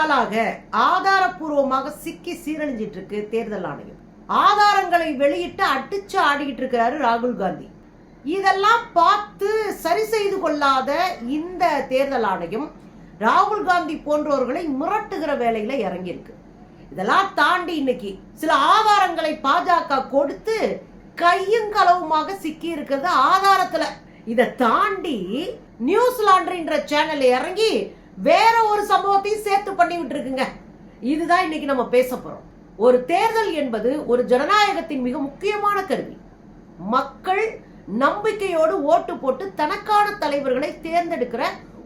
நாளாக ஆதாரப்பூர்வமாக சிக்கி சீரழிஞ்சிட்டு இருக்கு தேர்தல் ஆணையம். ஆதாரங்களை வெளியிட்டு அடிச்சு ஆடிக்கிட்டு இருக்கிறாரு ராகுல் காந்தி. இதெல்லாம் பார்த்து சரி செய்து கொள்ளாத இந்த தேர்தல் ஆணையம் ராகுல் காந்தி போன்றவர்களை மிரட்டுகிற வேலையில இறங்கியிருக்கு. இதெல்லாம் தாண்டி இன்னைக்கு சில ஆதாரங்களை பாஜக கொடுத்து கையும் களவுமாக சிக்கி இருக்கிறது ஆதாரத்துல. இதை தாண்டி நியூஸ் லாண்ட்ரின்ற சேனல் இறங்கி வேற ஒரு சம்பவத்தையும் சேர்த்து பண்ணி விட்டுருக்குங்க. இதுதான் இன்னைக்கு நம்ம பேச போறோம். ஒரு தேர்தல் என்பது ஒரு ஜனநாயகத்தின் மிக முக்கியமான கருவி. மக்கள் நம்பிக்கையோடு ஓட்டு போட்டு தனக்கான தலைவர்களை தேர்ந்தெடுக்கிற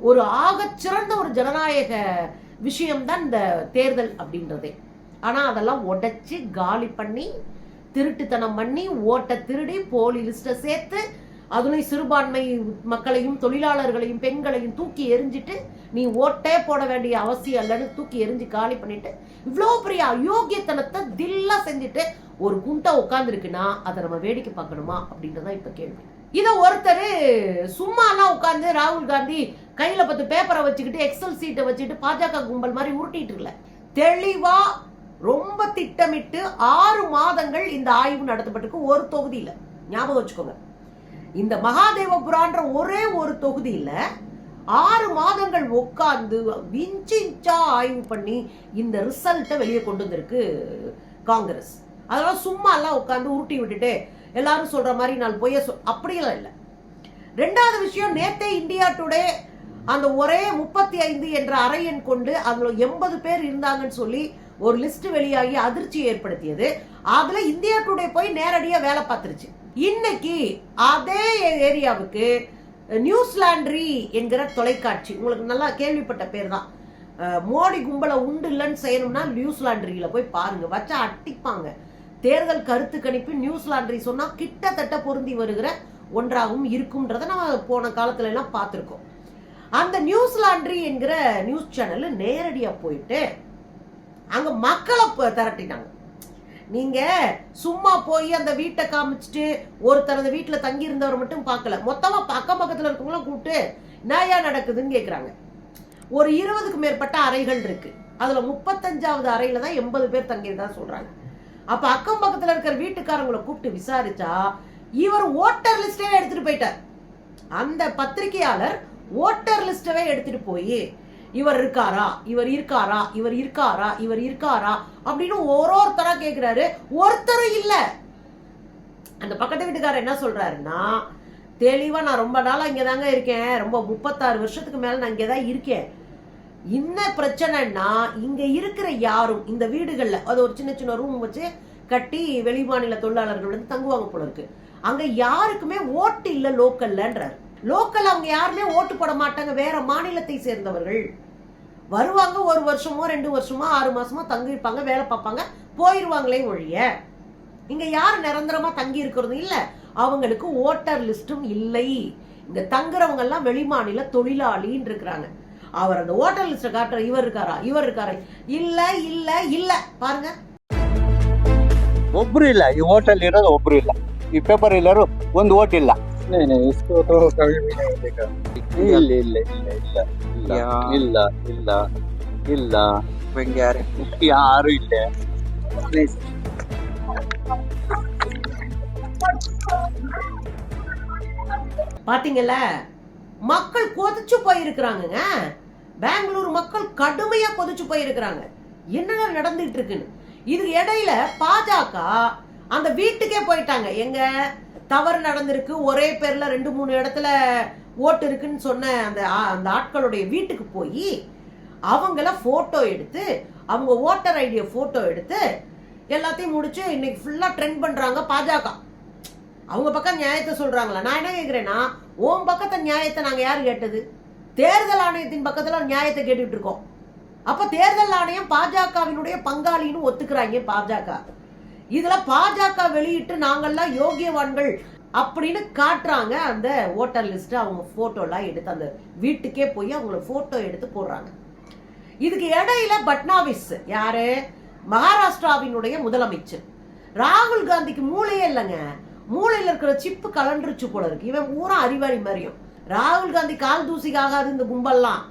ஒரு ஆகச்சிறந்த ஒரு ஜனநாயக விஷயம்தான் இந்த தேர்தல் அப்படின்றதே. ஆனா அதெல்லாம் உடைச்சு காலி பண்ணி திருட்டுத்தனம் பண்ணி ஓட்டை திருடி போலி லிஸ்ட்டை சேர்த்து அதுலேயும் சிறுபான்மை மக்களையும் தொழிலாளர்களையும் பெண்களையும் தூக்கி எரிஞ்சிட்டு நீ ஓட்டே போட வேண்டிய அவசியம் இல்லைன்னு தூக்கி எரிஞ்சு காலி பண்ணிட்டு இவ்வளோ பெரிய அயோக்கியத்தனத்தை தில்லா செஞ்சுட்டு ஒரு குண்டா உட்காந்துருக்குன்னா அதை நம்ம வேடிக்கை பார்க்கணுமா அப்படின்றதான் இப்ப கேள்வி. இதை ஒருத்தர் சும்மாலாம் உட்காந்து ராகுல் காந்தி கையில பத்து பேப்பரை வச்சுக்கிட்டு எக்ஸல் சீட்டை வச்சுட்டு பாஜக கும்பல் மாதிரி உருட்டிட்டு இருக்கல. தெளிவா ரொம்ப திட்டமிட்டு ஆறு மாதங்கள் இந்த ஆய்வு நடத்தப்பட்டிருக்கு. ஒரு தொகுதியில். ஞாபகம் வச்சுக்கோங்க. இந்த மகாதேவபுரான்ற ஒரே ஒரு தொகுதியில ஆறு மாதங்கள் உட்கார்ந்து விஞ்சிஞ்சா ஆய்வு பண்ணி இந்த ரிசல்ட்டை வெளியே கொண்டு வந்திருக்கு காங்கிரஸ். அதெல்லாம் சும்மா எல்லாம் உட்காந்து உருட்டி விட்டுட்டு எல்லாரும் சொல்ற மாதிரி நான் பொய்ய சொல் அப்படியெல்லாம் இல்லை. ரெண்டாவது விஷயம் நேத்தே இந்தியா டுடே அந்த ஒரே முப்பத்தி ஐந்து என்ற அறை கொண்டு அதில் எண்பது பேர் இருந்தாங்கன்னு சொல்லி ஒரு லிஸ்ட் வெளியாகி அதிர்ச்சி ஏற்படுத்தியது. அதுல இந்தியா டுடே போய் நேரடியாக வேலை பார்த்துருச்சு. இன்னைக்கு அதே ஏரியாவுக்கு நியூஸ்லாண்ட்ரி என்கிற தொலைக்காட்சி. உங்களுக்கு நல்லா கேள்விப்பட்ட பேர் தான் மோடி கும்பலை உண்டு இல்லைன்னு செய்யணும்னா நியூஸ்லாண்ட்ரியில் போய் பாருங்க. வச்சா அட்டிப்பாங்க தேர்தல் கருத்து கணிப்பு நியூஸ்லாண்ட்ரி சொன்னால் கிட்டத்தட்ட பொருந்தி வருகிற ஒன்றாகவும் இருக்கும்ன்றதை நம்ம போன காலத்துல எல்லாம் பார்த்துருக்கோம். அந்த நியூஸ்லாண்ட்ரி என்கிற நியூஸ் சேனல் நேரடியாக போயிட்டு அங்கே மக்களை திரட்டினாங்க நீங்க சும்மா போய் அந்த வீட்டை காமிச்சிட்டு ஒருத்தர் அந்த வீட்டுல தங்கி இருந்தவர் மட்டும் பார்க்கல. மொத்தமா அக்கம் பக்கத்துல இருக்கவங்களாம் கூப்பிட்டு நாயா நடக்குதுன்னு கேக்குறாங்க. ஒரு இருபதுக்கு மேற்பட்ட அறைகள் இருக்கு. அதுல முப்பத்தஞ்சாவது அறையில தான் எண்பது பேர் தங்கியிருந்தா சொல்றாங்க. அப்ப அக்கம் பக்கத்துல இருக்கிற வீட்டுக்காரங்களை கூப்பிட்டு விசாரிச்சா இவர் ஓட்டர் லிஸ்டே எடுத்துட்டு போயிட்டார். அந்த பத்திரிகையாளர் ஓட்டர் லிஸ்டவே எடுத்துட்டு போய் இவர் இருக்காரா? இவர் இருக்காரா? இவர் இருக்காரா? இவர் இருக்காரா? அப்படின்னு ஒரு ஒருத்தரா கேக்குறாரு. ஒருத்தரும் இல்ல. அந்த பக்கத்து வீட்டுக்காரர் என்ன சொல்றாருன்னா தெளிவா நான் ரொம்ப நாளா இங்க தாங்க இருக்கேன். ரொம்ப முப்பத்தாறு வருஷத்துக்கு மேல நான் இங்கே தான் இருக்கேன். என்ன பிரச்சனைன்னா இங்க இருக்கிற யாரும் இந்த வீடுகள்ல அது ஒரு சின்ன சின்ன ரூம் வச்சு கட்டி வெளிமாநில தொழிலாளர்கள் வந்து தங்குவாங்க போல இருக்கு. அங்க யாருக்குமே ஓட்டு இல்ல லோக்கல்லன்றாரு லோக்கல் அவங்க யாருமே ஓட்டு போட மாட்டாங்க வேற மாநிலத்தை சேர்ந்தவர்கள் வருவாங்க ஒரு வருஷமோ ரெண்டு வருஷமோ ஆறு மாசமோ தங்கி இருப்பாங்க வேலை பார்ப்பாங்க போயிருவாங்களே ஒழிய இங்க யார் நிரந்தரமா தங்கி இருக்கிறதும் இல்ல அவங்களுக்கு ஓட்டர் லிஸ்டும் இல்லை இங்க தங்குறவங்க எல்லாம் வெளிமாநில தொழிலாளின்னு இருக்கிறாங்க அவர் அந்த ஓட்டர் லிஸ்ட காட்டுற இவர் இருக்காரா இவர் இருக்காரா இல்ல இல்ல இல்ல பாருங்க ಒಬ್ರು ಇಲ್ಲ ಈ ಹೋಟೆಲ್ ಇರೋದು ಒಬ್ರು ಇಲ್ಲ ಈ ಪೇಪರ್ ಇಲ್ಲರು ಒಂದು ಓಟ್ ಇಲ್ಲ नहीं नहीं इसको तो कभी भी नहीं देखा ಇಲ್ಲ ಇಲ್ಲ ಇಲ್ಲ ಇಲ್ಲ ಇಲ್ಲ ಯಾ- ಇಲ್ಲ ಇಲ್ಲ ಇಲ್ಲ बंगार ಯಾರು ಇಲ್ಲ नहीं பாத்தீங்கல்ல மக்கள் கொதிச்சு போயிருக்கிறாங்கங்க பெங்களூர் மக்கள் கடுமையா கொதிச்சு போயிருக்கிறாங்க என்னடா நடந்துட்டு இருக்குன்னு இது இடையில பாஜக அந்த வீட்டுக்கே போயிட்டாங்க எங்க தவறு நடந்திருக்கு. ஒரே பேர்ல ரெண்டு மூணு இடத்துல ஓட்டு இருக்குன்னு சொன்ன அந்த ஆ- அந்த ஆட்களுடைய வீட்டுக்கு போய் அவங்கள ஃபோட்டோ எடுத்து அவங்க ஓட்டர் ஐடிய ஃபோட்டோ எடுத்து எல்லாத்தையும் முடிச்சு இன்னைக்கு ஃபுல்லா ட்ரெண்ட் பண்றாங்க பாஜக. அவங்க பக்கம் நியாயத்தை சொல்றாங்களா? நான் என்ன கேக்குறேன்னா உன் பக்கத்தை நியாயத்தை நாங்க யார் கேட்டது? தேர்தல் ஆணையத்தின் பக்கத்துல நியாயத்தை கேட்டுட்டு இருக்கோம். அப்ப தேர்தல் ஆணையம் பாஜகவினுடைய பங்காளின்னு ஒத்துக்கிறாங்க பாஜக. இதுல பாஜக வெளியிட்டு நாங்கெல்லாம் யோகியவான்கள் அப்படின்னு காட்டுறாங்க. அந்த ஓட்டர் லிஸ்ட் அவங்க போட்டோ எல்லாம் எடுத்து அந்த வீட்டுக்கே போய் அவங்கள போட்டோ எடுத்து போடுறாங்க. இதுக்கு இடையில பட்னாவிஸ் யாரு? மகாராஷ்டிராவினுடைய முதலமைச்சர். ராகுல் காந்திக்கு மூளையே இல்லைங்க. மூளையில இருக்கிற சிப்பு கலண்டுருச்சு போல இருக்கு. இவன் பூரா அறிவாளி மாதிரியும். ராகுல் காந்தி கால் தூசிக்காகாது இந்த கும்பல்லாம்.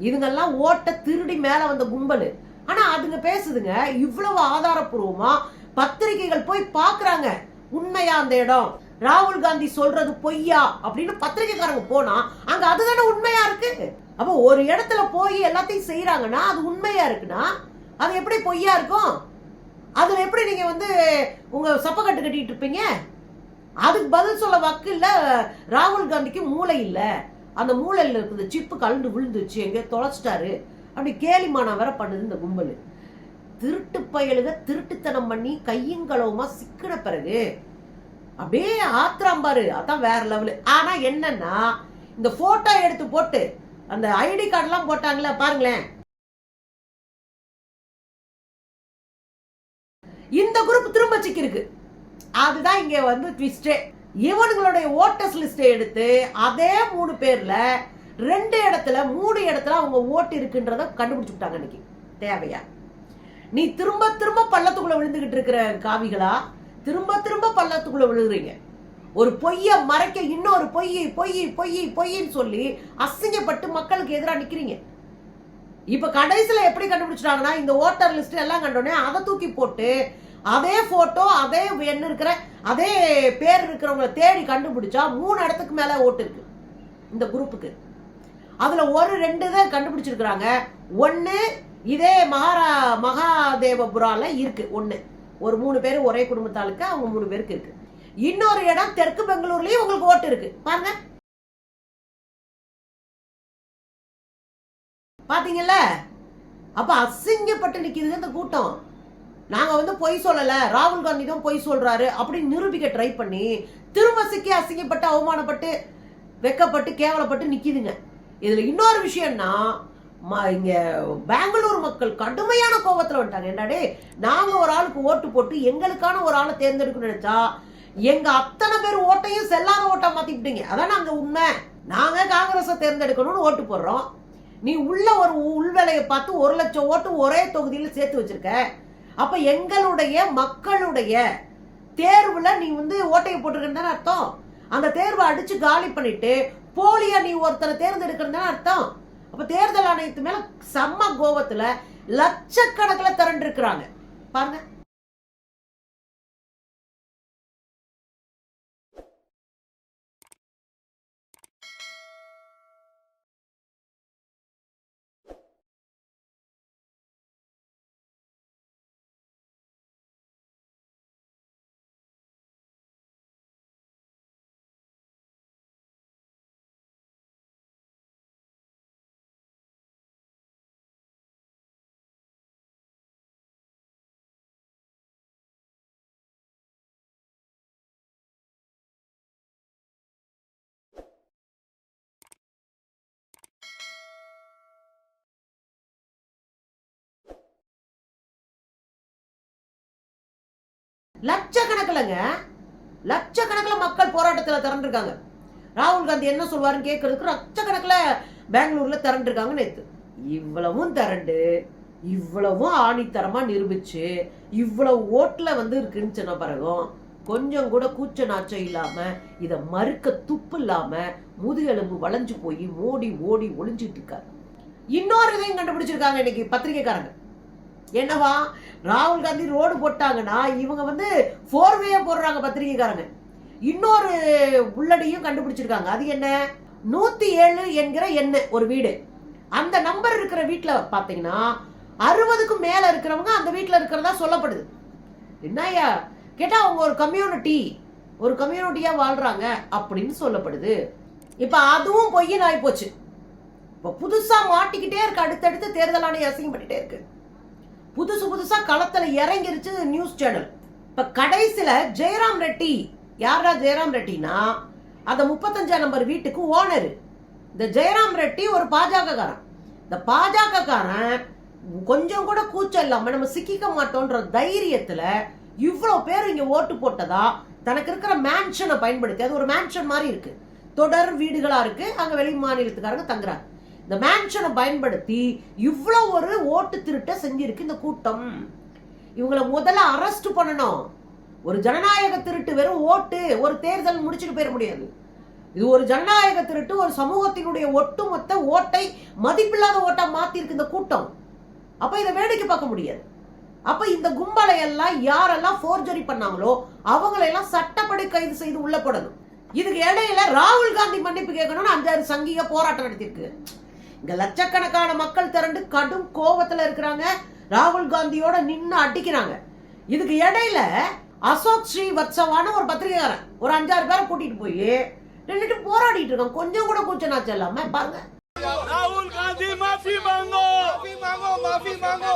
இதுங்கெல்லாம் ஓட்ட திருடி மேல வந்த கும்பல். ஆனா அதுங்க பேசுதுங்க இவ்வளவு ஆதாரப்பூர்வமா பத்திரிகைகள் போய் பாக்குறாங்க உண்மையா அந்த இடம்? ராகுல் காந்தி சொல்றது பொய்யா? அப்படின்னு பத்திரிகைக்காரங்க போனா அங்க அதுதானே உண்மையா இருக்கு? அப்போ ஒரு இடத்துல போய் எல்லாத்தையும் செய்யறாங்கன்னா அது உண்மையா இருக்குன்னா அது எப்படி பொய்யா இருக்கும்? அதுல எப்படி நீங்க வந்து உங்க சப்பக்கட்டு கட்டிட்டு இருப்பீங்க? அதுக்கு பதில் சொல்ல வக்கு இல்ல ராகுல் காந்திக்கு மூளை இல்ல. அந்த மூளையில இருக்குது சிப்பு கலந்து விழுந்துச்சு எங்க தொலைச்சிட்டாரு. அப்படி கேலிமானம் வேற பண்ணுது இந்த கும்பல். திருட்டு பயலுக திருட்டுத்தனம் பண்ணி கையங்களவுமா சிக்கின பிறகு அப்படியே ஆத்திரம் பாரு. அதான் வேற லெவலு ஆனா என்னன்னா இந்த போட்டோ எடுத்து போட்டு அந்த ஐடி கார்டெல்லாம் போட்டாங்களே பாருங்களேன். இந்த குரூப் திரும்ப சிக்கிருக்கு அதுதான் இங்க வந்து ட்விஸ்டே இவனுங்களுடைய ஓட்டர்ஸ் லிஸ்ட் எடுத்து அதே மூணு பேர்ல ரெண்டு இடத்துல மூணு இடத்துல அவங்க ஓட்டு இருக்குன்றத கண்டுபிடிச்சு விட்டாங்க இன்னைக்கு. தேவையா? நீ திரும்ப திரும்ப பள்ளத்துக்குள்ள விழுந்துகிட்டு இருக்கிற காவிகளா? திரும்ப திரும்ப பள்ளத்துக்குள்ள விழுகுறீங்க. ஒரு பொய்ய மறைக்க இன்னொரு பொய் பொய் பொய் பொய்ன்னு சொல்லி அசிங்கப்பட்டு மக்களுக்கு எதிராக நிக்கிறீங்க. இப்ப கடைசியில எப்படி கண்டுபிடிச்சிட்டாங்கன்னா இந்த ஓட்டர் லிஸ்ட் எல்லாம் கண்டோடனே அதை தூக்கி போட்டு அதே போட்டோ அதே என்ன இருக்கிற அதே பேர் இருக்கிறவங்கள தேடி கண்டுபிடிச்சா மூணு இடத்துக்கு மேல ஓட்டு இருக்கு. இந்த குரூப்புக்கு அதுல ஒரு ரெண்டு தான் கண்டுபிடிச்சிருக்கிறாங்க. ஒன்னு இதே மகாரா மகாதேவபுரால இருக்கு ஒன்று ஒரு மூணு பேர் ஒரே குடும்பத்தாளுக்கு அவங்க மூணு பேருக்கு இருக்கு. இன்னொரு இடம் தெற்கு பெங்களூர்லயும் உங்களுக்கு ஓட்டு இருக்கு. பாருங்க. பாத்தீங்கல்ல? அப்ப அசிங்கப்பட்டு நிக்கிறது இந்த கூட்டம். நாங்க வந்து பொய் சொல்லல. ராகுல் காந்தி தான் பொய் சொல்றாரு அப்படின்னு நிரூபிக்க ட்ரை பண்ணி திரும்ப சிக்கி அசிங்கப்பட்டு அவமானப்பட்டு வெக்கப்பட்டு கேவலப்பட்டு நிக்குதுங்க. இதுல இன்னொரு விஷயம்னா இங்க பெங்களூர் மக்கள் கடுமையான கோபத்துல வந்துட்டாங்க. என்னடே நாங்க ஒரு ஆளுக்கு ஓட்டு போட்டு எங்களுக்கான ஒரு ஆளை தேர்ந்தெடுக்கணும்னு நினைச்சா எங்க அத்தனை பேர் ஓட்டையும் செல்லாத ஓட்டா மாத்திக்கிட்டீங்க அதான் நாங்க உண்மை. நாங்க காங்கிரஸை தேர்ந்தெடுக்கணும்னு ஓட்டு போடுறோம். நீ உள்ள ஒரு உள்வேலையை பார்த்து ஒரு லட்சம் ஓட்டு ஒரே தொகுதியில் சேர்த்து வச்சிருக்க. அப்ப எங்களுடைய மக்களுடைய தேர்வுல நீ வந்து ஓட்டையை போட்டிருக்கன்னு அர்த்தம். அந்த தேர்வை அடிச்சு காலி பண்ணிட்டு போலியா நீ ஒருத்தரை தேர்ந்தெடுக்கிறதுன்னு அர்த்தம். அப்ப தேர்தல் ஆணையத்து மேல செம்ம கோபத்துல லட்சக்கணக்கில் திரண்டு இருக்கிறாங்க லட்சக்கணக்கில்ங்க லட்சக்கணக்கில் மக்கள் போராட்டத்தில் திறந்துருக்காங்க ராகுல் காந்தி என்ன சொல்வாருன்னு கேட்கறதுக்கு லட்சக்கணக்கில் பெங்களூரில் திறந்துருக்காங்க நேற்று இவ்வளவும் திரண்டு இவ்வளவும் ஆணித்தரமாக நிரூபிச்சு இவ்வளவு ஓட்டில் வந்து இருக்குன்னு சொன்ன பிறகும் கொஞ்சம் கூட கூச்ச நாச்சம் இல்லாமல் இதை மறுக்க துப்பு இல்லாமல் முதுகெலும்பு வளைஞ்சு போய் ஓடி ஓடி ஒளிஞ்சிட்டு இருக்காரு. இன்னொரு இதையும் கண்டுபிடிச்சிருக்காங்க இன்னைக்கு பத்திரிகைக்காரங்க. என்னவா? ராகுல் காந்தி ரோடு போட்டாங்கன்னா இவங்க வந்து போர்வையா போடுறாங்க பத்திரிகைக்காரங்க. இன்னொரு உள்ளடியும் கண்டுபிடிச்சிருக்காங்க. அது என்ன? நூற்றி ஏழு என்கிற எண்ணு ஒரு வீடு. அந்த நம்பர் இருக்கிற வீட்டில் பார்த்தீங்கன்னா அறுபதுக்கும் மேலே இருக்கிறவங்க அந்த வீட்டில் இருக்கிறதா சொல்லப்படுது. என்னய்யா? கேட்டால் அவங்க ஒரு கம்யூனிட்டி ஒரு கம்யூனிட்டியாக வாழ்கிறாங்க அப்படின்னு சொல்லப்படுது. இப்போ அதுவும் பொய்யின் ஆகிப்போச்சு இப்போ புதுசாக மாட்டிக்கிட்டே இருக்கு. அடுத்தடுத்து தேர்தல் ஆணையம் அசிங்கம் பண்ணிகிட்டே இருக்கு. புதுசு புதுசா களத்துல இறங்கிருச்சு நியூஸ் சேனல் இப்ப கடைசியில ஜெயராம் ரெட்டி யாரா ஜெயராம் ரெட்டினா அந்த முப்பத்தஞ்சாம் நம்பர் வீட்டுக்கு ஓனர் இந்த ஜெயராம் ரெட்டி ஒரு பாஜகக்காரன். இந்த பாஜகக்காரன் கொஞ்சம் கூட கூச்சம் இல்லாம நம்ம சிக்கிக்க மாட்டோன்ற தைரியத்துல இவ்வளவு பேர் இங்க ஓட்டு போட்டதா? தனக்கு இருக்கிற மேன்ஷனை பயன்படுத்தி. அது ஒரு மேன்ஷன் மாதிரி இருக்கு. தொடர் வீடுகளா இருக்கு. அங்க வெளி மாநிலத்துக்காரங்க தங்குறாங்க. இந்த மேன்ஷனை பயன்படுத்தி இவ்வளவு ஒரு ஓட்டு திருட்ட செஞ்சிருக்கு இந்த கூட்டம். இவங்களை முதல்ல அரெஸ்ட் பண்ணணும். ஒரு ஜனநாயக திருட்டு வெறும் ஓட்டு ஒரு தேர்தல் முடிச்சுட்டு போயிட முடியாது. இது ஒரு ஜனநாயக திருட்டு ஒரு சமூகத்தினுடைய ஒட்டுமொத்த ஓட்டை மதிப்பில்லாத ஓட்டா மாத்திருக்கு இந்த கூட்டம். அப்ப இதை வேடிக்கை பார்க்க முடியாது. அப்ப இந்த கும்பலை எல்லாம் யாரெல்லாம் ஃபோர்ஜரி பண்ணாங்களோ அவங்களையெல்லாம் சட்டப்படி கைது செய்து உள்ள போடணும். இதுக்கு இடையில ராகுல் காந்தி மன்னிப்பு கேட்கணும்னு அஞ்சாறு சங்கிக போராட்டம் நடத்திருக்கு இங்க லட்சக்கணக்கான மக்கள் திரண்டு கடும் கோபத்துல இருக்கிறாங்க. ராகுல் காந்தியோட நின்று அடிக்கிறாங்க. இதுக்கு இடையில அசோக் ஸ்ரீ வத்சவான ஒரு பத்திரிகைக்காரன் ஒரு அஞ்சாறு பேரை கூட்டிட்டு போய் நின்றுட்டு போராடிட்டு இருக்கான். கொஞ்சம் கூட கூச்சனாச்சு இல்லாம பாருங்க. ராகுல் காந்தி மாஃபி மாங்கோ மாஃபி மாங்கோ. மாஃபி மாங்கோ.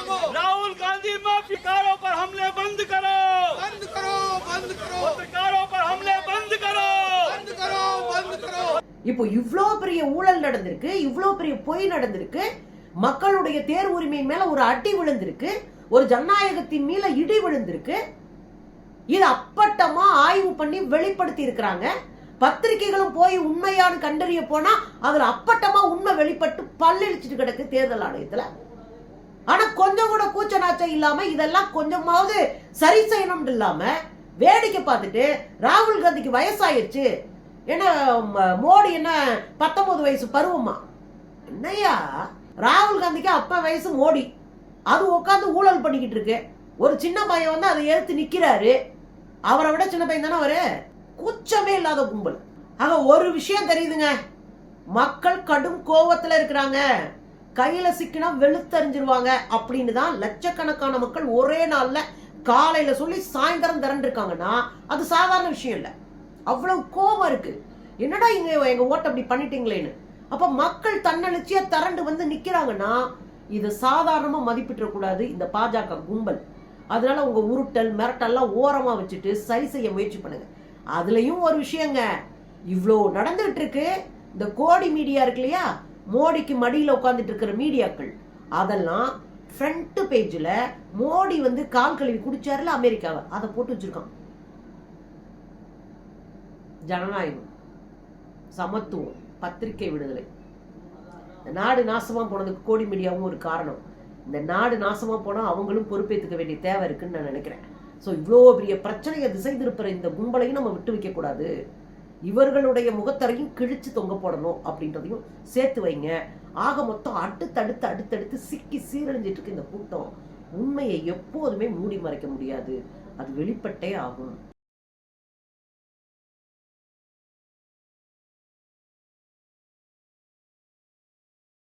राहुल गांधी माफी पत्रकारों पर हमले बंद करो बंद करो बंद करो पत्रकारों पर हमले बंद करो बंद करो बंद करो இப்போ இவ்வளோ பெரிய ஊழல் நடந்திருக்கு இவ்வளோ பெரிய பொய் நடந்திருக்கு மக்களுடைய தேர் உரிமை மேல ஒரு அடி விழுந்திருக்கு ஒரு ஜனநாயகத்தின் மேல இடி விழுந்திருக்கு இது அப்பட்டமா ஆய்வு பண்ணி வெளிப்படுத்தி இருக்கிறாங்க பத்திரிகைகளும் போய் உண்மையான்னு கண்டறிய போனா அதுல அப்பட்டமா உண்மை வெளிப்பட்டு பல்லெளிச்சிட்டு கிடக்கு தேர்தல் ஆணையத்துல ஆனா கொஞ்சம் கூட கூச்ச நாச்சம் இல்லாம இதெல்லாம் கொஞ்சமாவது சரி செய்யணும் இல்லாம வேடிக்கை பார்த்துட்டு ராகுல் காந்திக்கு வயசாயிருச்சு என்ன ம- மோடி என்ன பத்தொன்பது வயசு பருவமா? என்னையா ராகுல் காந்திக்கு அப்ப வயசு மோடி. அது உட்காந்து ஊழல் பண்ணிக்கிட்டு இருக்கு. ஒரு சின்ன பையன் வந்து அதை எடுத்து நிக்கிறாரு. அவரை விட சின்ன பையன் தானே அவரு? கூச்சமே இல்லாத கும்பல். ஆக ஒரு விஷயம் தெரியுதுங்க. மக்கள் கடும் கோபத்துல இருக்கிறாங்க. கையில சிக்கினா வெளுத்தறிஞ்சிருவாங்க அப்படின்னு தான் லட்சக்கணக்கான மக்கள் ஒரே நாள்ல காலையில சொல்லி சாயந்தரம் திரண்டிருக்காங்கன்னா அது சாதாரண விஷயம் இல்லை. அவ்வளவு கோபம் இருக்கு. என்னடா இங்க எங்க ஓட்ட அப்படி பண்ணிட்டீங்களேன்னு. அப்ப மக்கள் தன்னெழுச்சியா திரண்டு வந்து நிக்கிறாங்கன்னா இது சாதாரணமா மதிப்பிட்டுற கூடாது இந்த பாஜக கும்பல். அதனால உங்க உருட்டல் மிரட்டல்லாம் ஓரமா வச்சுட்டு சரி செய்ய முயற்சி பண்ணுங்க. அதுலயும் ஒரு விஷயங்க. இவ்வளோ நடந்துகிட்டு இருக்கு. இந்த கோடி மீடியா இருக்கு இல்லையா? மோடிக்கு மடியில உட்காந்துட்டு இருக்கிற மீடியாக்கள் அதெல்லாம் ஃப்ரண்ட் பேஜ்ல மோடி வந்து கால் கழுவி குடிச்சாருல அமெரிக்காவை? அதை போட்டு வச்சுருக்கான். ஜனநாயகம் சமத்துவம் பத்திரிகை விடுதலை. இந்த நாடு நாசமா போனதுக்கு கோடி மீடியாவும் ஒரு காரணம். இந்த நாடு நாசமா போனா அவங்களும் பொறுப்பேற்றுக்க வேண்டிய தேவை இருக்குன்னு நான் நினைக்கிறேன். ஸோ இவ்வளோ பெரிய பிரச்சனையை திசை திருப்புற இந்த கும்பலையும் நம்ம விட்டு வைக்கக்கூடாது. இவர்களுடைய முகத்தரையும் கிழிச்சு தொங்க போடணும் அப்படின்றதையும் சேர்த்து வைங்க. ஆக மொத்தம் அடுத்தடுத்து அடுத்தடுத்து சிக்கி சீரழிஞ்சிட்டு இருக்கு இந்த கூட்டம். உண்மையை எப்போதுமே மூடி மறைக்க முடியாது. அது வெளிப்பட்டே ஆகும்.